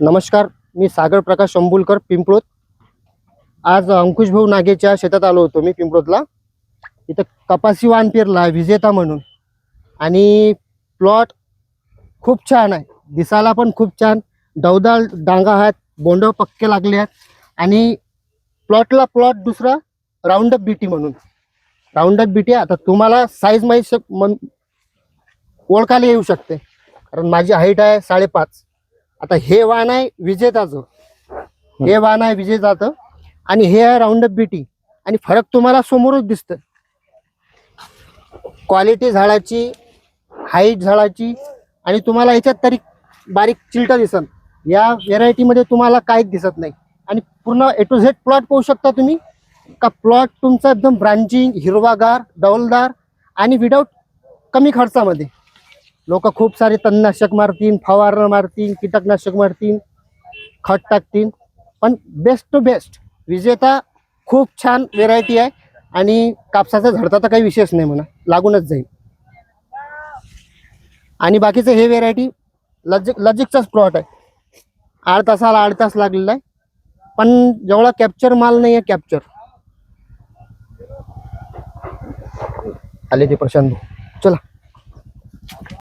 नमस्कार मी सागर प्रकाश शंभुलकर पिंपळोत आज अंकुश भाऊ नागेच्या शेतात आलो होतो मी पिंपळोतला इथं कपासी वाण पेरला विजेता म्हणून. आणि प्लॉट खूप छान आहे. दिसायला पण खूप छान. डौदाळ डांगा आहेत बोंड पक्के लागले आहेत. आणि प्लॉटला प्लॉट दुसरा राऊंडअप बीटी म्हणून. राऊंडअप बीटी आता तुम्हाला साईज माहीत शक मन ओळखायला येऊ शकते. कारण माझी हाईट आहे साडेपाच. आता हे वाण आहे विजेताचं. हे वाण आहे विजेताचं. आणि हे आहे राऊंडअप बीटी आणि फरक तुम्हाला समोरच दिसतं क्वालिटी झाडाची हाईट झाडाची आणि तुम्हाला याच्यात तरी बारीक चिलटा दिसन. या व्हेरायटीमध्ये तुम्हाला काहीच दिसत नाही. आणि पूर्ण ए टू झेड प्लॉट पाहू शकता तुम्ही. का प्लॉट तुमचा एकदम ब्रांचिंग हिरवागार डौलदार आणि विदाऊट कमी खर्चामध्ये. लोक खूप सारे तणनाशक मारतील फवारणं मारतील कीटकनाशक मारतील खत टाकतील. पण बेस्ट टू बेस्ट विजेता खूप छान व्हेरायटी आहे आणि कापसाचा झडता तर काही विशेष नाही म्हणा लागूनच जाईल. आणि बाकीचं हे व्हेरायटी लजिक लजिकचाच प्लॉट आहे. आठ तासाला आठ तास लागलेला आहे पण जेवढा कॅप्चर माल नाही आहे कॅप्चर आले ते प्रशांत चला.